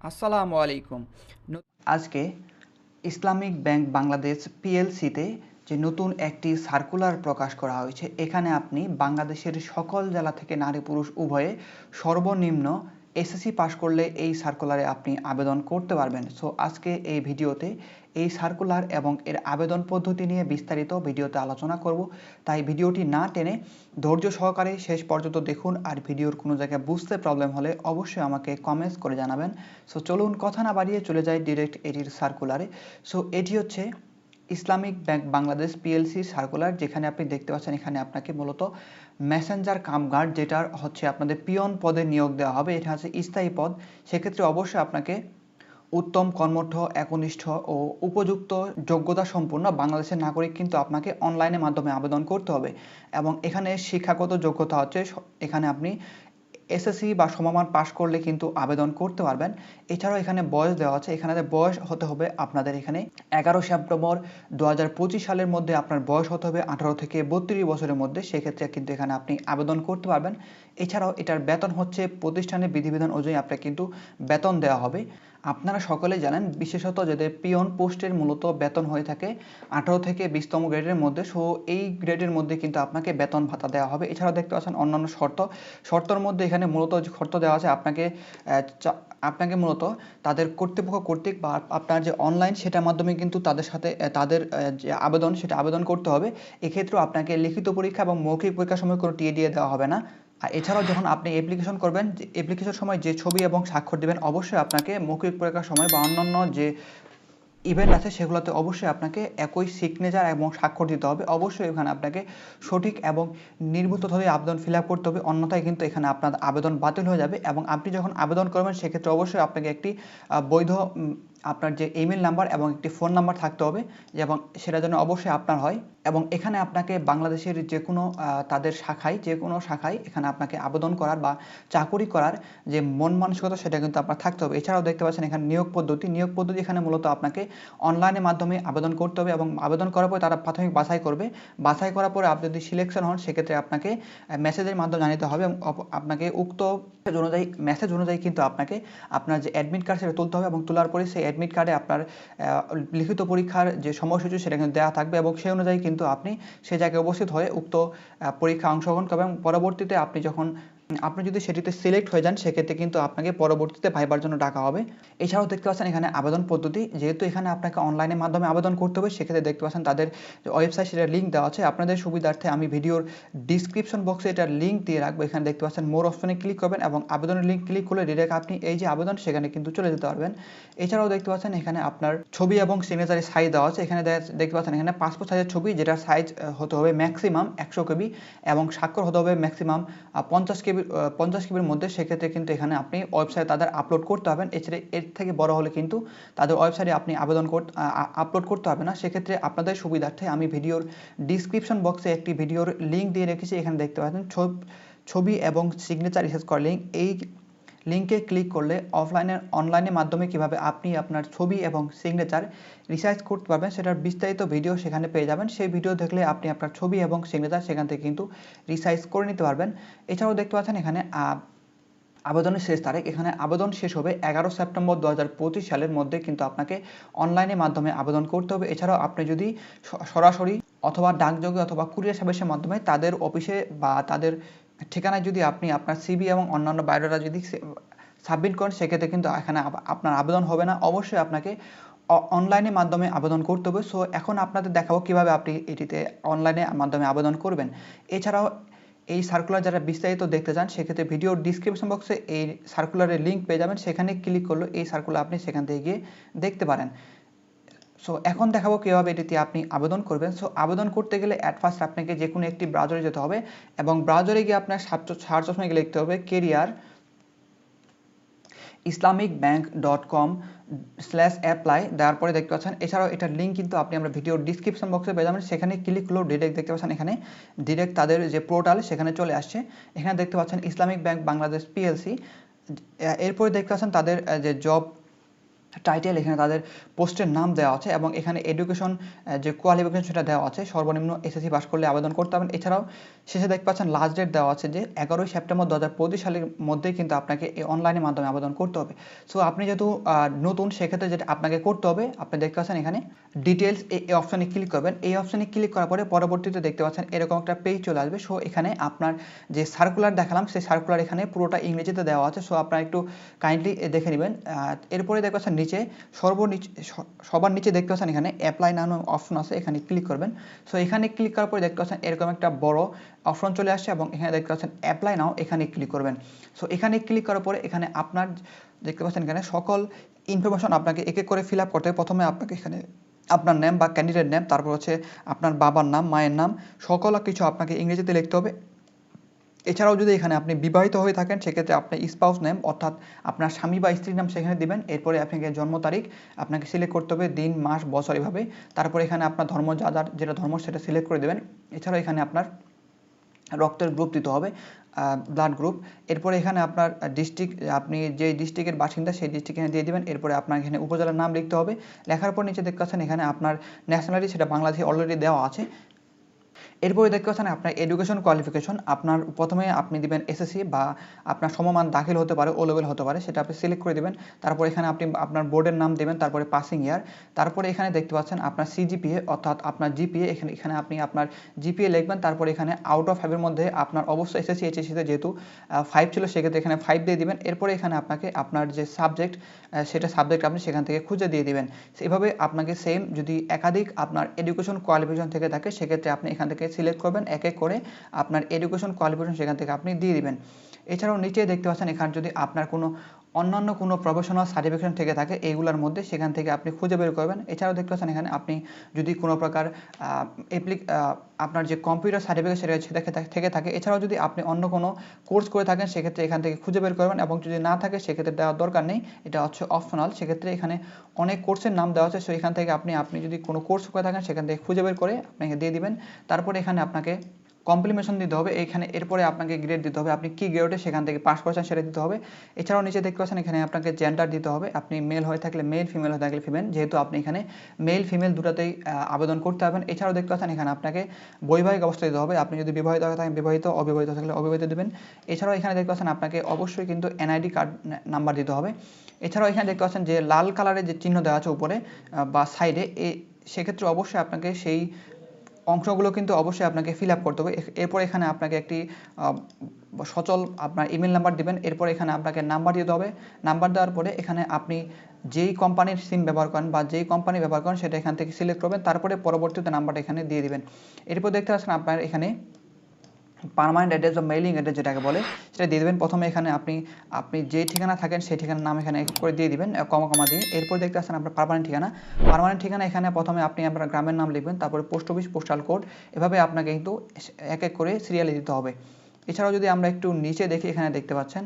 আসসালামু আলাইকুম। আজকে ইসলামিক ব্যাংক বাংলাদেশ পিএলসিতে যে নতুন একটি সার্কুলার প্রকাশ করা হয়েছে এখানে আপনি বাংলাদেশের সকল জেলা থেকে নারী পুরুষ উভয়ে সর্বনিম্ন এসএসসি পাশ করলে এই সার্কুলারে আপনি আবেদন করতে পারবেন। সো আজকে এই ভিডিওতে এই সার্কুলার এবং এর আবেদন পদ্ধতি নিয়ে বিস্তারিত ভিডিওতে আলোচনা করব। তাই ভিডিওটি না টেনে ধৈর্য সহকারে শেষ পর্যন্ত দেখুন আর ভিডিওর কোনো জায়গায় বুঝতে প্রবলেম হলে অবশ্যই আমাকে কমেন্টস করে জানাবেন। সো চলুন কথা না বাড়িয়ে চলে যাই ডিরেক্ট এটির সার্কুলারে সো এটি হচ্ছে Islamic bank Bangladesh PLC circular যেখানে আপনি দেখতে পাচ্ছেন এখানে আপনাকে মূলত মেসেঞ্জার কাম গার্ড যেটার হচ্ছে আপনাদের পিয়ন পদে নিয়োগ দেওয়া হবে। এটা হচ্ছে স্থায়ী পদ। সেক্ষেত্রে অবশ্যই আপনাকে উত্তম, কর্মঠ, একনিষ্ঠ ও উপযুক্ত, যোগ্যতা সম্পন্ন বাংলাদেশের নাগরিক কিন্তু আপনাকে অনলাইনের মাধ্যমে আবেদন করতে হবে। এবং এখানে শিক্ষাগত যোগ্যতা হচ্ছে এখানে আপনি এসএসসি বা সমমান পাশ করলে কিন্তু আবেদন করতে পারবেন। এছাড়াও এখানে বয়স দেওয়া আছে। এখানে বয়স হতে হবে আপনাদের এখানে এগারো সেপ্টেম্বর দু হাজার পঁচিশ সালের মধ্যে আপনার বয়স হতে হবে আঠারো থেকে বত্রিশ বছরের মধ্যে। সেক্ষেত্রে কিন্তু এখানে আপনি আবেদন করতে পারবেন। এছাড়াও এটার বেতন হচ্ছে প্রতিষ্ঠানের বিধিবিধান অনুযায়ী আপনাকে কিন্তু বেতন দেওয়া হবে। আপনারা সকলে জানেন, বিশেষত যাদের পিয়ন পোস্টের মূলত বেতন হয়ে থাকে, আঠারো থেকে বিশতম গ্রেডের মধ্যে। সো, এই গ্রেডের মধ্যে কিন্তু আপনাকে বেতন ভাতা দেওয়া হবে। এছাড়াও দেখতে পাচ্ছেন অন্যান্য শর্ত। শর্তর মধ্যে এখানে মূলত শর্ত দেওয়া আছে, আপনাকে আপনাকে মূলত তাদের কর্তৃপক্ষ কর্তৃক বা আপনার যে অনলাইন সেটার মাধ্যমে কিন্তু তাদের সাথে তাদের যে আবেদন, সেটা আবেদন করতে হবে। এক্ষেত্রেও আপনাকে লিখিত পরীক্ষা এবং মৌখিক পরীক্ষার সময় কোনো টিএ দিয়ে দেওয়া হবে না। আর এছাড়াও যখন আপনি অ্যাপ্লিকেশন করবেন অ্যাপ্লিকেশন সময় যে ছবি এবং স্বাক্ষর দেবেন, অবশ্যই আপনাকে মৌখিক পরীক্ষার সময় বা অন্যান্য যে ইভেন্ট আছে সেগুলোতে অবশ্যই আপনাকে একই সিগনেচার এবং স্বাক্ষর দিতে হবে। অবশ্যই এখানে আপনাকে সঠিক এবং নির্ভুতভাবে আবেদন ফিল আপ করতে হবে। অন্যথায় কিন্তু এখানে আপনার আবেদন বাতিল হয়ে যাবে এবং আপনি যখন আবেদন করবেন, সেক্ষেত্রে অবশ্যই আপনাকে একটি বৈধ আপনার যে ইমেল নাম্বার এবং একটি ফোন নাম্বার থাকতে হবে এবং সেটা যেন অবশ্যই আপনার হয় এবং এখানে আপনাকে বাংলাদেশের যে কোনো তাদের শাখায়, যে কোনো শাখায় এখানে আপনাকে আবেদন করার বা চাকুরি করার যে মন মানসিকতা সেটা কিন্তু আপনার থাকতে হবে। এছাড়াও দেখতে পাচ্ছেন এখানে নিয়োগ পদ্ধতি। নিয়োগ পদ্ধতি এখানে মূলত আপনাকে অনলাইনের মাধ্যমে আবেদন করতে হবে এবং আবেদন করার পরে তারা প্রাথমিক বাছাই করবে। বাছাই করার পরে আপনি যদি সিলেকশন হন, সেক্ষেত্রে আপনাকে মেসেজের মাধ্যমে জানিতে হবে এবং আপনাকে উক্ত অনুযায়ী মেসেজ অনুযায়ী কিন্তু আপনাকে আপনার যে অ্যাডমিট কার্ড সেটা তুলতে হবে এবং তোলার পরে সেই অ্যাডমিট কার্ডে আপনার লিখিত পরীক্ষার যে সময়সূচি সেটা কিন্তু দেওয়া থাকবে এবং সেই অনুযায়ী কিন্তু আপনি সে জায়গায় উপস্থিত হয়ে উক্ত পরীক্ষা অংশগ্রহণ করবেন। পরবর্তীতে আপনি যখন আপনি যদি সেটিতে সিলেক্ট হয়ে যান, সেক্ষেত্রে কিন্তু আপনাকে পরবর্তীতে ভাইবার জন্য ডাকা হবে। এছাড়াও দেখতে পাচ্ছেন এখানে আবেদন পদ্ধতি। যেহেতু এখানে আপনাকে অনলাইনের মাধ্যমে আবেদন করতে হবে, সেক্ষেত্রে দেখতে পাচ্ছেন তাদের ওয়েবসাইট সেটার লিঙ্ক দেওয়া আছে। আপনাদের সুবিধার্থে আমি ভিডিওর ডিসক্রিপশন বক্সে এটার লিঙ্ক দিয়ে রাখব। এখানে দেখতে পাচ্ছেন মোর অপশনে ক্লিক করবেন এবং আবেদনের লিঙ্ক ক্লিক করলে ডিরেক্ট আপনি এই যে আবেদন, সেখানে কিন্তু চলে যেতে পারবেন। এছাড়াও দেখতে পাচ্ছেন এখানে আপনার ছবি এবং সিগনেচারের সাইজ দেওয়া আছে। এখানে দেখা- দেখতে পাচ্ছেন এখানে পাসপোর্ট সাইজের ছবি, যেটার সাইজ হতে হবে ম্যাক্সিমাম একশো কেবি এবং স্বাক্ষর হতে হবে ম্যাক্সিমাম পঞ্চাশ কেবি পঞ্চাশ কিবির মধ্যে সেক্ষেত্রে কিন্তু এখানে আপনি ওয়েবসাইট তাদের আপলোড করতে হবেন এছাড়া এর থেকে বড় হলে কিন্তু তাদের ওয়েবসাইটে আপনি আবেদন করতে আপলোড করতে হবে না। সেক্ষেত্রে আপনাদের সুবিধার্থে আমি ভিডিওর ডিসক্রিপশন বক্সে একটি ভিডিওর লিঙ্ক দিয়ে রেখেছি। এখানে দেখতে পাচ্ছেন, ছবি এবং সিগনেচার রিসার্চ করা লিঙ্ক এই লিঙ্কে ক্লিক করলে অফলাইনের অনলাইনের মাধ্যমে কীভাবে আপনি আপনার ছবি এবং সিগনেচার রিসার্চ করতে পারবেন সেটার বিস্তারিত ভিডিও সেখানে পেয়ে যাবেন। সেই ভিডিও দেখলে আপনি আপনার ছবি এবং সিগনেচার সেখান থেকে কিন্তু রিসার্চ করে নিতে পারবেন। এছাড়াও দেখতে পাচ্ছেন এখানে আবেদনের শেষ তারিখ। এখানে আবেদন শেষ হবে এগারো সেপ্টেম্বর দু হাজার পঁচিশ সালের মধ্যে কিন্তু আপনাকে অনলাইনের মাধ্যমে আবেদন করতে হবে। এছাড়াও আপনি যদি সরাসরি অথবা ডাকযোগে অথবা কুরিয়ার সার্ভিসের মাধ্যমে তাদের অফিসে বা তাদের ঠিকানায় যদি আপনি আপনার সিবি এবং অন্যান্য বায়োডাটা যদি সাবমিট করেন, সেক্ষেত্রে কিন্তু এখানে আপনার আবেদন হবে না। অবশ্যই আপনাকে অনলাইনের মাধ্যমে আবেদন করতে হবে। সো এখন আপনাদের দেখাবো কীভাবে আপনি এটিতে অনলাইনে মাধ্যমে আবেদন করবেন। এছাড়াও এই সার্কুলার যারা বিস্তারিত দেখতে চান, সেক্ষেত্রে ভিডিওর ডিসক্রিপশন বক্সে এই সার্কুলারের লিঙ্ক পেয়ে যাবেন। সেখানে ক্লিক করলে এই সার্কুলার আপনি সেখান থেকে গিয়ে দেখতে পারেন। সো এখন দেখাবো কীভাবে এটিতে আপনি আবেদন করবেন। সো আবেদন করতে গেলে অ্যাট ফার্স্ট আপনাকে যে কোনো একটি ব্রাউজারে যেতে হবে এবং ব্রাউজারে গিয়ে আপনার সার্চ অপশনে গিয়ে লিখতে হবে career Islamic bank dot com slash apply দেওয়ার পরে দেখতে পাচ্ছেন, এছাড়াও এটার লিঙ্ক কিন্তু আপনি আমরা ভিডিও ডিসক্রিপশন বক্সে পেয়ে যাবেন। সেখানে ক্লিক করলেও ডিরেক্ট দেখতে পাচ্ছেন এখানে ডিরেক্ট তাদের যে পোর্টাল সেখানে চলে আসছে। এখানে দেখতে পাচ্ছেন ইসলামিক ব্যাংক বাংলাদেশ পিএলসি এরপরে দেখতে পাচ্ছেন তাদের যে জব টাইটেল এখানে তাদের পোস্টের নাম দেওয়া আছে এবং এখানে এডুকেশন যে কোয়ালিফিকেশন সেটা দেওয়া আছে। সর্বনিম্ন এসএসসি পাস করলে আবেদন করতে পারেন এছাড়াও শেষে দেখতে পাচ্ছেন লাস্ট ডেট দেওয়া আছে যে এগারোই সেপ্টেম্বর দু হাজার পঁচিশ সালের মধ্যেই কিন্তু আপনাকে এই অনলাইনের মাধ্যমে আবেদন করতে হবে। সো আপনি যেহেতু নতুন, সেক্ষেত্রে যেটা আপনাকে করতে হবে, আপনি দেখতে পাচ্ছেন এখানে ডিটেলস এই অপশনে ক্লিক করবেন। এই অপশনে ক্লিক করার পরে পরবর্তীতে দেখতে পাচ্ছেন এরকম একটা পেজ চলে আসবে। সো এখানে আপনার যে সার্কুলার দেখালাম, সেই সার্কুলার এখানে পুরোটা ইংরেজিতে দেওয়া আছে। সো আপনারা একটু কাইন্ডলি দেখে নেবেন। এরপরে দেখতে পাচ্ছেন নিচে, সর্বনিচে সবার নিচে দেখতে পাচ্ছেন এখানে অ্যাপ্লাই নাও অপশন আছে, এখানে ক্লিক করবেন। সো এখানে ক্লিক করার পরে দেখতে পাচ্ছেন এরকম একটা বড় অপশন চলে আসছে এবং এখানে দেখতে পাচ্ছেন অ্যাপ্লাই নাও, এখানে ক্লিক করবেন। সো এখানে ক্লিক করার পরে এখানে আপনার দেখতে পাচ্ছেন এখানে সকল ইনফরমেশন আপনাকে এক এক করে ফিল আপ করতে হবে। প্রথমে আপনাকে এখানে আপনার নাম বা ক্যান্ডিডেট নেম তারপর হচ্ছে আপনার বাবার নাম, মায়ের নাম, সকল কিছু আপনাকে ইংরেজিতে লিখতে হবে। এছাড়াও যদি এখানে আপনি বিবাহিত হয়ে থাকেন, সেক্ষেত্রে আপনি স্পাউস নেম অর্থাৎ আপনার স্বামী বা স্ত্রীর নাম সেখানে দিবেন। এরপরে আপনাকে জন্ম তারিখ, আপনাকে সিলেক্ট করতে হবে দিন, মাস, বছর এভাবে। তারপরে এখানে আপনার ধর্ম, যা, যার যেটা ধর্ম, সেটা সিলেক্ট করে দেবেন। এছাড়াও এখানে আপনার রক্তের গ্রুপ দিতে হবে ব্লাড গ্রুপ এরপরে এখানে আপনার ডিস্ট্রিক্ট আপনি যে ডিস্ট্রিক্টের বাসিন্দা, সেই ডিস্ট্রিক্ট এখানে দিয়ে দিবেন। এরপরে আপনার এখানে উপজেলার নাম লিখতে হবে। লেখার পর নিচে দেখতে পাচ্ছেন এখানে আপনার ন্যাশনালিটি সেটা বাংলাদেশে অলরেডি দেওয়া আছে। এরপরে দেখতে পাচ্ছেন আপনার এডুকেশন কোয়ালিফিকেশন আপনার প্রথমে আপনি দিবেন এসএসসি বা আপনার সমমান দাখিল হতে পারে ও লেভেল হতে পারে, সেটা আপনি সিলেক্ট করে দিবেন। তারপর এখানে আপনি আপনার বোর্ডের নাম দেবেন, তারপরে পাসিং ইয়ার তারপরে এখানে দেখতে পাচ্ছেন আপনার সিজিপিএ অর্থাৎ আপনার জিপিএ এখানে এখানে আপনি আপনার জিপিএ লিখবেন, তারপরে এখানে আউট অফ ফাইভের মধ্যে আপনার অবশ্যই এসএসসি এইচএসসিতে যেহেতু ফাইভ ছিল, সেক্ষেত্রে এখানে ফাইভ দিয়ে দিবেন। এরপরে এখানে আপনাকে আপনার যে সাবজেক্ট সেটা সাবজেক্ট আপনি সেখান থেকে খুঁজে দিয়ে দিবেন। এভাবে আপনাকে সেম যদি একাধিক আপনার এডুকেশন কোয়ালিফিকেশন থেকে থাকে, সেক্ষেত্রে আপনি এখান থেকে সিলেক্ট করবেন, এক এক করে আপনার এডুকেশন কোয়ালিফিকেশন সেখান থেকে আপনি দিয়ে দিবেন। এছাড়াও নিচে দেখতে পাচ্ছেন, এখানে যদি আপনার কোনো অন্যান্য কোনো প্রফেশনাল সার্টিফিকেশন থেকে থাকে এইগুলোর মধ্যে সেখান থেকে আপনি খুঁজে বের করবেন। এছাড়াও দেখতে পাচ্ছেন এখানে আপনি যদি কোনো প্রকার অ্যাপ্লিক আপনার যে কম্পিউটার সার্টিফিকেট সেটা থেকে থেকে থাকে। এছাড়াও যদি আপনি অন্য কোনো কোর্স করে থাকেন, সেক্ষেত্রে এখান থেকে খুঁজে বের করবেন এবং যদি না থাকে, সেক্ষেত্রে দেওয়ার দরকার নেই। এটা হচ্ছে অপশনাল সেক্ষেত্রে এখানে অনেক কোর্সের নাম দেওয়া আছে। সো এখান থেকে আপনি আপনি যদি কোনো কোর্স করে থাকেন, সেখান থেকে খুঁজে বের করে আপনাকে দিয়ে দিবেন। তারপরে এখানে আপনাকে কমপ্লিমেশন দিতে হবে, এখানে এরপরে আপনাকে গ্রেড দিতে হবে, আপনি কি গ্রেডে সেখান থেকে পাস করেছেন সেটা দিতে হবে। এছাড়াও নিচে দেখতে পাচ্ছেন এখানে আপনাকে জেন্ডার দিতে হবে, আপনি মেল হয়ে থাকলে মেল ফিমেল হয়ে থাকলে ফিমেল যেহেতু আপনি এখানে মেল ফিমেল দুটাতেই আবেদন করতে পারবেন। এছাড়াও দেখতে পাচ্ছেন এখানে আপনাকে বৈবাহিক অবস্থা দিতে হবে, আপনি যদি বিবাহিত হয়ে থাকেন, বিবাহিত, অবিবাহিত থাকলে অবিবাহিত দেবেন। এছাড়াও এখানে দেখতে পাচ্ছেন আপনাকে অবশ্যই কিন্তু এনআইডি কার্ড নাম্বার দিতে হবে। এছাড়াও এখানে দেখতে পাচ্ছেন যে লাল কালারের যে চিহ্ন দেওয়া আছে উপরে বা সাইডে এ, সেক্ষেত্রে অবশ্যই আপনাকে সেই অংশগুলো কিন্তু অবশ্যই আপনাকে ফিল আপ করতে হবে। এরপর এখানে আপনাকে একটি সচল আপনার ইমেল নাম্বার দেবেন। এরপর এখানে আপনাকে নাম্বার দিতে হবে। নাম্বার দেওয়ার পরে এখানে আপনি যেই কোম্পানির সিম ব্যবহার করেন বা যেই কোম্পানি ব্যবহার করেন সেটা এখান থেকে সিলেক্ট করবেন। তারপরে পরবর্তীতে নাম্বারটা এখানে দিয়ে দিবেন। এরপর দেখতে পাচ্ছেন আপনার এখানে পার্মানেন্ট অ্যাড্রেস বা মেইলিং অ্যাড্রেস যেটাকে বলে, সেটা দিয়ে দেবেন। প্রথমে এখানে আপনি আপনি যে ঠিকানা থাকেন সেই ঠিকানার নাম এখানে করে দিয়ে দিবেন, কমা কমা দিয়ে। এরপর দেখতে আসেন আপনার পারমানেন্ট ঠিকানা। পারমানেন্ট ঠিকানা এখানে প্রথমে আপনি আপনার গ্রামের নাম লিখবেন, তারপরে পোস্ট অফিস পোস্টাল কোড এভাবে আপনাকে কিন্তু এক এক করে সিরিয়ালে দিতে হবে। এছাড়াও যদি আমরা একটু নিচে দেখি, এখানে দেখতে পাচ্ছেন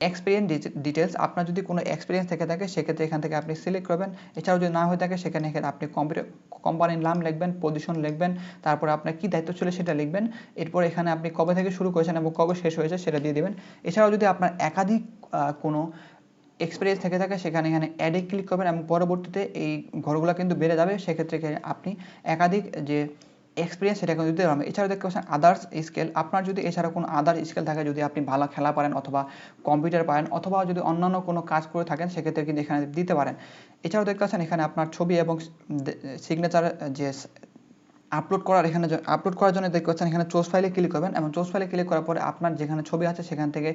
এক্সপিরিয়েন্স ডিটেলস আপনার যদি কোনো এক্সপিরিয়েন্স থেকে থাকে, সেক্ষেত্রে এখান থেকে আপনি সিলেক্ট করবেন। এছাড়াও যদি না হয়ে থাকে, সেখানে আপনি কম্পিউটার কোম্পানির নাম লিখবেন পজিশন লিখবেন, তারপর আপনার কী দায়িত্ব ছিল সেটা লিখবেন। এরপর এখানে আপনি কবে থেকে শুরু করেছেন এবং কবে শেষ হয়েছে সেটা দিয়ে দেবেন। এছাড়াও যদি আপনার একাধিক কোনো এক্সপিরিয়েন্স থেকে থাকে, সেখানে এখানে অ্যাডে ক্লিক করবেন এবং পরবর্তীতে এই ঘরগুলো কিন্তু বেড়ে যাবে। সেক্ষেত্রে আপনি একাধিক যে এক্সপিরিয়েন্স সেটা কিন্তু দিতে পারবেন এছাড়াও দেখতে পাচ্ছেন আদার্স স্কেল আপনার যদি এছাড়া কোনো আদার স্কেল থাকে, যদি আপনি ভালো খেলা পারেন অথবা কম্পিউটার পারেন অথবা যদি অন্যান্য কোনো কাজ করে থাকেন, সেক্ষেত্রে কিন্তু এখানে দিতে পারেন। এছাড়াও দেখতে পাচ্ছেন এখানে আপনার ছবি এবং সিগনেচার যে আপলোড করার এখানে আপলোড করার জন্য দেখতে পাচ্ছেন এখানে চোজ ফাইলে ক্লিক করবেন। এবং চোজ ফাইলে ক্লিক করার পরে আপনার যেখানে ছবি আছে সেখান থেকে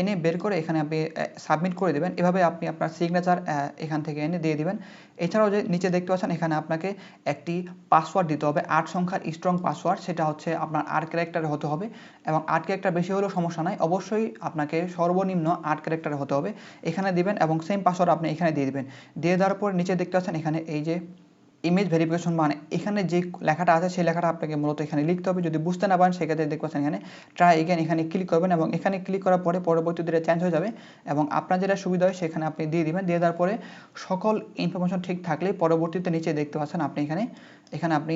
এনে বের করে এখানে আপনি সাবমিট করে দেবেন। এভাবে আপনি আপনার সিগনেচার এখান থেকে এনে দিয়ে দিবেন। এছাড়াও যে নিচে দেখতে পাচ্ছেন এখানে আপনাকে একটি পাসওয়ার্ড দিতে হবে। আট সংখ্যার স্ট্রং পাসওয়ার্ড সেটা হচ্ছে আপনার আট ক্যারেক্টারে হতে হবে। এবং আট ক্যারেক্টার বেশি হলেও সমস্যা নাই। অবশ্যই আপনাকে সর্বনিম্ন আট ক্যারেক্টারে হতে হবে। এখানে দিবেন এবং সেম পাসওয়ার্ড আপনি এখানে দিয়ে দিবেন। দিয়ে দেওয়ার পর নিচে দেখতে পাচ্ছেন এখানে এই যে ইমেজ ভেরিফিকেশন মানে এখানে যে লেখাটা আছে সেই লেখাটা আপনাকে মূলত এখানে লিখতে হবে। যদি বুঝতে না পারেন, সেক্ষেত্রে দেখতে পাচ্ছেন এখানে ট্রাই এগেন এখানে ক্লিক করবেন এবং এখানে ক্লিক করার পরে পরবর্তীতে এটা চেঞ্জ হয়ে যাবে এবং আপনার যেটা সুবিধা হয় সেখানে আপনি দিয়ে দিবেন। দিয়ে দেওয়ার পরে সকল ইনফরমেশন ঠিক থাকলে পরবর্তীতে নিচে দেখতে পাচ্ছেন আপনি এখানে এখানে আপনি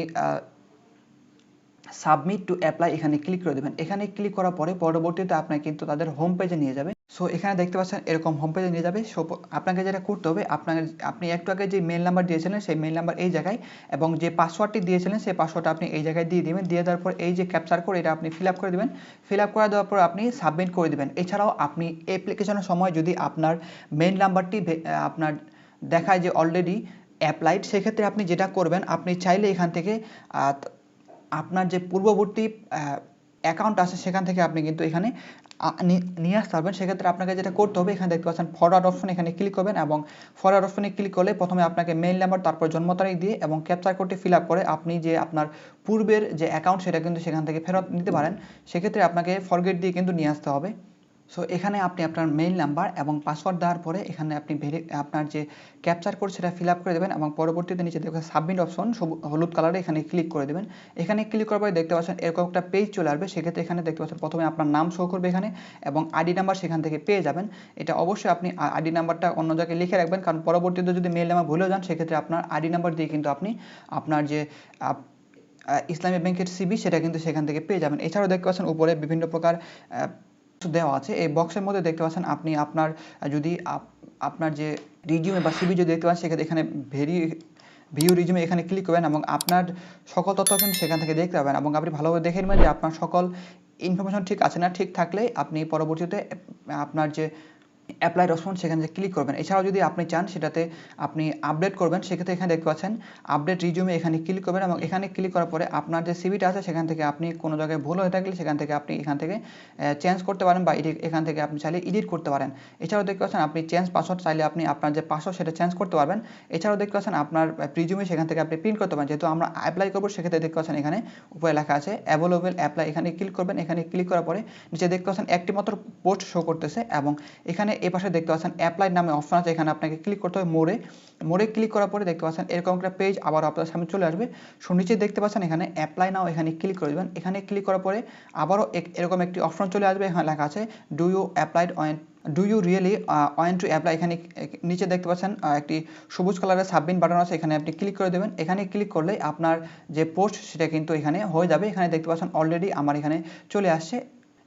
সাবমিট টু অ্যাপ্লাই এখানে ক্লিক করে দেবেন। এখানে ক্লিক করার পরে পরবর্তীতে আপনার কিন্তু তাদের হোম পেজে নিয়ে যাবে। সো এখানে দেখতে পাচ্ছেন এরকম হোম পেজে নিয়ে যাবে। সো আপনাকে যেটা করতে হবে, আপনাকে, আপনি একটু আগে যে মেল নাম্বার দিয়েছিলেন, সেই মেল নাম্বার এই জায়গায় এবং যে পাসওয়ার্ডটি দিয়েছিলেন, সেই পাসওয়ার্ডটা আপনি এই জায়গায় দিয়ে দিবেন। দিয়ে দেওয়ার পর এই যে ক্যাপচার কোড এটা আপনি ফিল আপ করে দেবেন। ফিল আপ করে দেওয়ার পর আপনি সাবমিট করে দেবেন। এছাড়াও আপনি অ্যাপ্লিকেশনের সময় যদি আপনার মেল নাম্বারটি আপনার দেখায় যে অলরেডি অ্যাপ্লাইড সেক্ষেত্রে আপনি যেটা করবেন, আপনি চাইলে এখান থেকে আপনার যে পূর্ববর্তী অ্যাকাউন্ট আছে সেখান থেকে আপনি কিন্তু এখানে নিয়ে আসতে পারবেন। সেক্ষেত্রে আপনাকে যেটা করতে হবে, এখানে দেখতে পাচ্ছেন ফরওয়ার্ড অপশন এখানে ক্লিক করবেন এবং ফরওয়ার্ড অপশনে ক্লিক করলে প্রথমে আপনাকে মেইল নাম্বার তারপর জন্ম তারিখ দিয়ে এবং ক্যাপচার কোডটি ফিল করে আপনি যে আপনার পূর্বের যে অ্যাকাউন্ট সেটা কিন্তু সেখান থেকে ফেরত নিতে পারেন। সেক্ষেত্রে আপনাকে ফরগেট দিয়ে কিন্তু নিয়ে আসতে হবে। সো এখানে আপনি আপনার মেইল নাম্বার এবং পাসওয়ার্ড দেওয়ার পরে এখানে আপনি আপনার যে ক্যাপচার কোড সেটা ফিল আপ করে দেবেন এবং পরবর্তীতে নিচে দেখবেন সাবমিট অপশন হলুদ কালারে এখানে ক্লিক করে দেবেন। এখানে ক্লিক করার পরে দেখতে পাচ্ছেন এরকম একটা পেজ চলে আসবে, সেক্ষেত্রে এখানে দেখতে পাচ্ছেন প্রথমে আপনার নাম শো করবে এখানে এবং আইডি নাম্বার সেখান থেকে পেয়ে যাবেন। এটা অবশ্যই আপনি আইডি নাম্বারটা অন্য জায়গায় লিখে রাখবেন, কারণ পরবর্তীতে যদি মেইল নাম্বার ভুলেও যান, সেক্ষেত্রে আপনার আইডি নাম্বার দিয়ে কিন্তু আপনি আপনার যে ইসলামী ব্যাংকের সিবি সেটা কিন্তু সেখান থেকে পেয়ে যাবেন। এছাড়াও দেখতে পাচ্ছেন উপরে বিভিন্ন প্রকার দেওয়া আছে। এই বক্সের মধ্যে দেখতে পাচ্ছেন আপনি আপনার, যদি আপ- আপনার যে রিজিউমে বা সিবি যদি দেখতে পান সেক্ষেত্রে এখানে ভেরি ভিউ রিজিউমে এখানে ক্লিক করবেন এবং আপনার সকল তথ্য কিন্তু সেখান থেকে দেখতে পাবেন এবং আপনি ভালোভাবে দেখে নেবেন যে আপনার সকল ইনফরমেশন ঠিক আছে না, ঠিক থাকলে আপনি পরবর্তীতে আপনার যে অ্যাপ্লাই রেসপন্স সেখানে ক্লিক করবেন, এছাড়াও যদি আপনি চান সেটাতে আপনি আপডেট করবেন, সেক্ষেত্রে এখানে দেখতে পাচ্ছেন আপডেট রিজিউমে এখানে ক্লিক করবেন এবং এখানে ক্লিক করার পরে আপনার যে সিভিটা আছে সেখান থেকে আপনি কোনো জায়গায় ভুল হয়ে থাকলে সেখান থেকে আপনি এখান থেকে চেঞ্জ করতে পারেন বা এখান থেকে আপনি চাইলে এডিট করতে পারেন। এছাড়াও দেখতে পাচ্ছেন আপনি চেঞ্জ পাসওয়ার্ড চাইলে আপনি আপনার যে পাসওয়ার্ড সেটা চেঞ্জ করতে পারবেন। এছাড়াও দেখতে পাচ্ছেন আপনার রিজিউমে সেখান থেকে আপনি প্রিন্ট করতে পারেন। যেহেতু আমরা অ্যাপ্লাই করব, সেক্ষেত্রে দেখতে পাচ্ছেন এখানে উপরে লেখা আছে অ্যাভেলেবল অ্যাপ্লাই এখানে ক্লিক করবেন। এখানে ক্লিক করার পরে নিচে দেখতে পাচ্ছেন একটি মাত্র পোস্ট শো করতেছে এবং এখানে এ পাশে দেখতে পাচ্ছেন অ্যাপ্লাই নামে অপশন আছে, এখানে আপনাকে ক্লিক করতে হবে মোড়ে। মোড়ে ক্লিক করার পরে দেখতে পাচ্ছেন এরকম একটা পেজ আবার আপনার সামনে চলে আসবে। নিচে দেখতে পাচ্ছেন এখানে অ্যাপ্লাই নাও এখানে ক্লিক করে দেবেন। এখানে ক্লিক করার পরে আবারও এরকম একটি অপশন চলে আসবে, এখানে লেখা আছে do you applied want do you really want to apply এখানে নিচে দেখতে পাচ্ছেন একটি সবুজ কালারের সাবমিট বাটন আছে, এখানে আপনি ক্লিক করে দেবেন। এখানে ক্লিক করলে আপনার যে পোস্ট সেটা কিন্তু এখানে হয়ে যাবে। এখানে দেখতে পাচ্ছেন অলরেডি আমার এখানে চলে আসছে।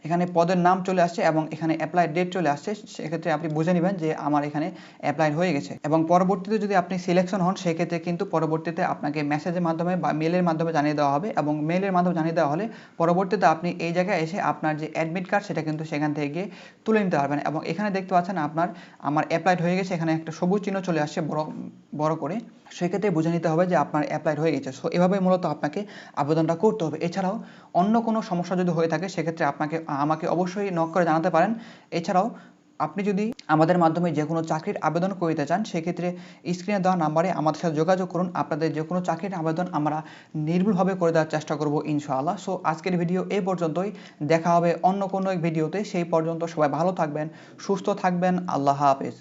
এখানে পদের নাম চলে আসছে এবং এখানে অ্যাপ্লাই ডেট চলে আসছে, সেক্ষেত্রে আপনি বুঝে নেবেন যে আমার এখানে অ্যাপ্লাই হয়ে গেছে। এবং পরবর্তীতে যদি আপনি সিলেকশন হন, সেক্ষেত্রে কিন্তু পরবর্তীতে আপনাকে মেসেজের মাধ্যমে বা মেলের মাধ্যমে জানিয়ে দেওয়া হবে এবং মেলের মাধ্যমে জানিয়ে দেওয়া হলে পরবর্তীতে আপনি এই জায়গায় এসে আপনার যে অ্যাডমিট কার্ড সেটা কিন্তু সেখান থেকে গিয়ে তুলে নিতে পারবেন। এবং এখানে দেখতে পাচ্ছেন আপনার, আমার অ্যাপ্লাইড হয়ে গেছে, এখানে একটা সবুজ চিহ্ন চলে আসছে বড় বড় করে। সেক্ষেত্রে বুঝে নিতে হবে যে আপনার অ্যাপ্লাইড হয়ে গেছে। সো এভাবে মূলত আপনাকে আবেদনটা করতে হবে। এছাড়াও অন্য কোনো সমস্যা যদি হয়ে থাকে, সেক্ষেত্রে আপনাকে আমাকে অবশ্যই নক করে জানাতে পারেন। এছাড়াও, আপনি যদি আমাদের মাধ্যমে যে কোনো চাকরির আবেদন করতে চান, সেক্ষেত্রে স্ক্রিনে দেওয়া নাম্বারে আমাদের সাথে যোগাযোগ করুন। আপনাদের যে কোনো চাকরির আবেদন আমরা নির্ভুলভাবে করে দেওয়ার চেষ্টা করব ইনশাআল্লাহ। সো আজকের ভিডিও এ পর্যন্তই। দেখা হবে অন্য কোনো এক ভিডিওতে সেই পর্যন্ত সবাই ভালো থাকবেন, সুস্থ থাকবেন। আল্লাহ হাফেজ।